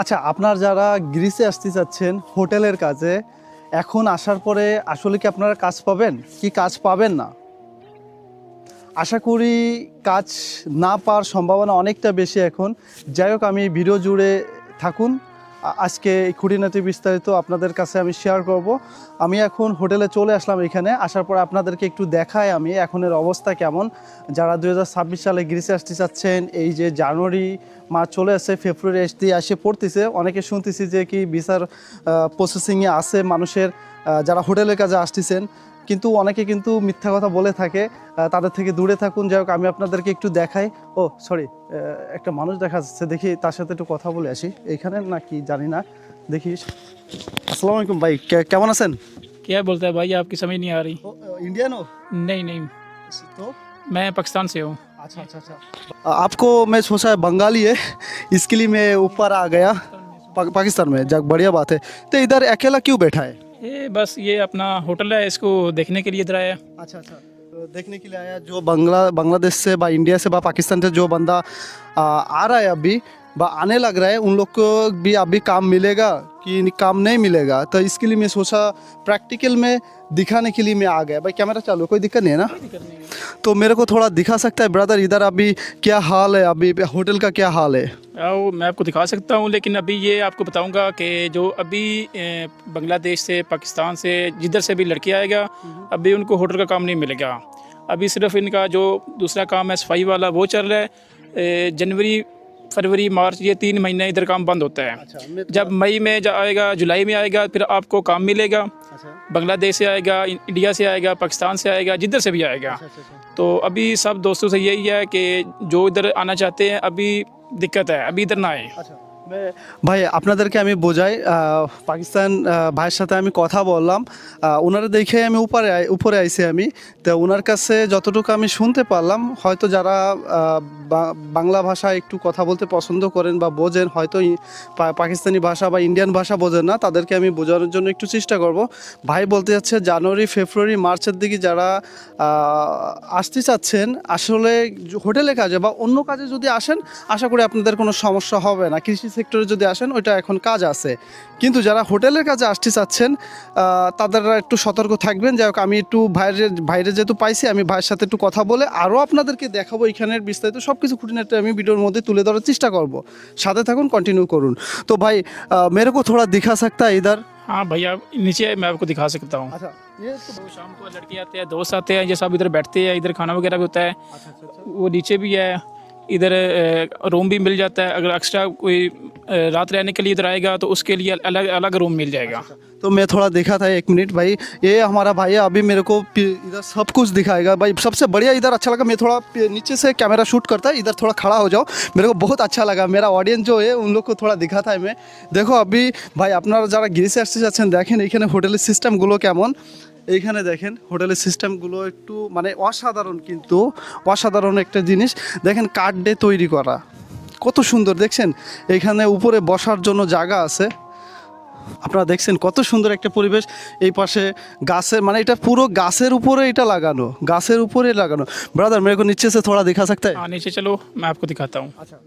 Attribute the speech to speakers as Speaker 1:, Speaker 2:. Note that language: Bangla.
Speaker 1: আচ্ছা আপনার যারা গ্রিসে আসতে চাচ্ছেন হোটেলের কাজে, এখন আসার পরে আসলে কি আপনারা কাজ পাবেন? কি কাজ পাবেন না? আশা করি কাজ না পাওয়ার সম্ভাবনা অনেকটা বেশি এখন। যাই হোক, আমি ভিডিও জুড়ে থাকুন। আজকে এই খুঁটিনাটি বিস্তারিত আপনাদের কাছে আমি শেয়ার করব। আমি এখন হোটেলে চলে আসলাম এখানে, আসার পর আপনাদেরকে একটু দেখাই আমি এখনের অবস্থা কেমন। যারা দু হাজার ছাব্বিশ সালে গ্রিসে আসতে চাচ্ছেন, এই যে জানুয়ারি মাস চলে আসছে, ফেব্রুয়ারি আসতে আসে পড়তেছে, অনেকে শুনতেছি যে কি ভিসার প্রসেসিংয়ে আছে মানুষের যারা হোটেলের কাজে আসতেছেন কিন্তু অনেকে কিন্তু মিথ্যা কথা বলে থাকে আহ, তাদের থেকে দূরে থাকুন যাই হোক আমি আপনাদেরকে একটু দেখাই ও সরি একটা মানুষ দেখা যাচ্ছে দেখি তার সাথে একটু কথা বলে আসি এখানে নাকি জানি না দেখি আসসালামু আলাইকুম ভাই কে- কেমন আছেন
Speaker 2: क्या बोलता है भाई आपकी समझ नहीं आ रही
Speaker 1: इंडियन हो
Speaker 2: नहीं नहीं
Speaker 1: तो
Speaker 2: मैं पाकिस्तान से हूँ
Speaker 1: अच्छा अच्छा अच्छा आपको मैं सोचा है बंगाली है इसके लिए मैं ऊपर आ गया पा, पाकिस्तान में जग बढ़िया बात है तो इधर अकेला क्यों बैठा है
Speaker 2: ये बस ये अपना होटल है इसको देखने के लिए इधर आया।
Speaker 1: अच्छा अच्छा। तो देखने के लिए आया जो बंगला बांग्लादेश से बा इंडिया से बा पाकिस्तान से जो बंदा आ, आ रहा है अभी बा आने लग रहा है उन लोग को भी अभी काम मिलेगा कि काम नहीं मिलेगा? तो इसके लिए मैं सोचा प्रैक्टिकल में दिखाने के लिए मैं आ गया। भाई कैमरा चालू कोई दिक्कत नहीं है ना? तो मेरे को थोड़ा दिखा सकता है ब्रदर इधर अभी क्या हाल है? अभी होटल का क्या हाल है?
Speaker 2: आओ मैं आपको दिखा सकता हूँ लेकिन अभी ये आपको बताऊँगा कि जो अभी बांग्लादेश से पाकिस्तान से जिधर से भी लड़के आएगा अभी उनको होटल का काम नहीं मिलेगा। अभी सिर्फ़ इनका जो दूसरा काम है सफ़ाई वाला वो चल रहा है। जनवरी फरवरी मार्च ये तीन महीने इधर काम बंद होता है।
Speaker 1: अच्छा, तो
Speaker 2: जब मई में आएगा जुलाई में आएगा फिर आपको काम मिलेगा।
Speaker 1: अच्छा।
Speaker 2: बांग्लादेश से आएगा इंडिया से आएगा पाकिस्तान से आएगा जिधर से भी आएगा। अच्छा, अच्छा, तो अभी सब दोस्तों से यही है कि जो इधर आना चाहते हैं अभी दिक्कत है अभी इधर ना आए।
Speaker 1: ভাই, আপনাদেরকে আমি বোঝাই পাকিস্তান ভাইয়ের সাথে আমি কথা বললাম। ওনারা দেখে আমি উপরে উপরে আইছি আমি। তো ওনার কাছে যতটুকু আমি শুনতে পারলাম, হয়তো যারা বাংলা ভাষা একটু কথা বলতে পছন্দ করেন বা বোঝেন, হয়তো পাকিস্তানি ভাষা বা ইন্ডিয়ান ভাষা বোঝেন না, তাদেরকে আমি বোঝানোর জন্য একটু চেষ্টা করব। ভাই বলতে যাচ্ছে, জানুয়ারি, ফেব্রুয়ারি, মার্চের দিকে যারা আসতে চাচ্ছেন, আসলে হোটেলে কাজে বা অন্য কাজে যদি আসেন, আশা করি আপনাদের কোনো সমস্যা হবে না। কৃষি সেক্টরে যদি আসেন ওইটা এখন কাজ আছে কিন্তু যারা হোটেলের কাজে আসতে চাচ্ছেন আহ, তাদেররা একটু সতর্ক থাকবেন যাই হোক আমি একটু ভাইয়ের ভাইরে যেহেতু পাইছি আমি ভাইয়ের সাথে একটু কথা বলে আরও আপনাদেরকে দেখাবো এখানের বিস্তারিত সব কিছু খুঁটিনাটি আমি ভিডিওর মধ্যে তুলে ধরার চেষ্টা করব সাথে থাকুন কন্টিনিউ করুন তো ভাই আহ, মেরে কো থোড়া দিখা सकता है इधर
Speaker 2: हाँ भैया नीचे मैं आपको दिखा सकता हूँ
Speaker 1: अच्छा ये तो
Speaker 2: तो शाम को लड़के आते हैं दोस्त आते हैं ये सब इधर बैठते हैं इधर खाना वगैरह भी होता है
Speaker 1: अच्छा अच्छा अच्छा
Speaker 2: वो नीचे भी है इधर रूम भी मिल जाता है अगर एक्स्ट्रा कोई अ, रात रहने के लिए इधर आएगा तो उसके लिए अलग अलग रूम मिल जाएगा
Speaker 1: तो मैं थोड़ा देखा था एक मिनट भाई ये हमारा भाई है अभी मेरे को पि- इधर सब कुछ दिखाएगा भाई सबसे बढ़िया इधर अच्छा लगा मैं थोड़ा पि- नीचे से कैमरा शूट करता है इधर थोड़ा खड़ा हो जाओ मेरे को बहुत अच्छा लगा मेरा ऑडियंस जो है उन लोग को थोड़ा दिखा था मैं देखो अभी ভাই আপনারা যারা গ্রিসে আসতে যাচ্ছেন দেখেন এখানে হোটেলের সিস্টেমগুলো কেমন এইখানে দেখেন হোটেলের সিস্টেমগুলো একটু মানে অসাধারণ কিন্তু অসাধারণ একটা জিনিস দেখেন কাঠ দিয়ে তৈরি করা কত সুন্দর দেখছেন এখানে উপরে বসার জন্য জায়গা আছে আপনারা দেখছেন কত সুন্দর একটা পরিবেশ এই পাশে গাছের মানে এটা পুরো গাছের উপরে এটা লাগানো গাছের উপরে লাগানো ব্রাদার मेरे को नीचे से थोड़ा दिखा सकता है
Speaker 2: हाँ नीचे चलो मैं आपको दिखाता हूँ
Speaker 1: अच्छा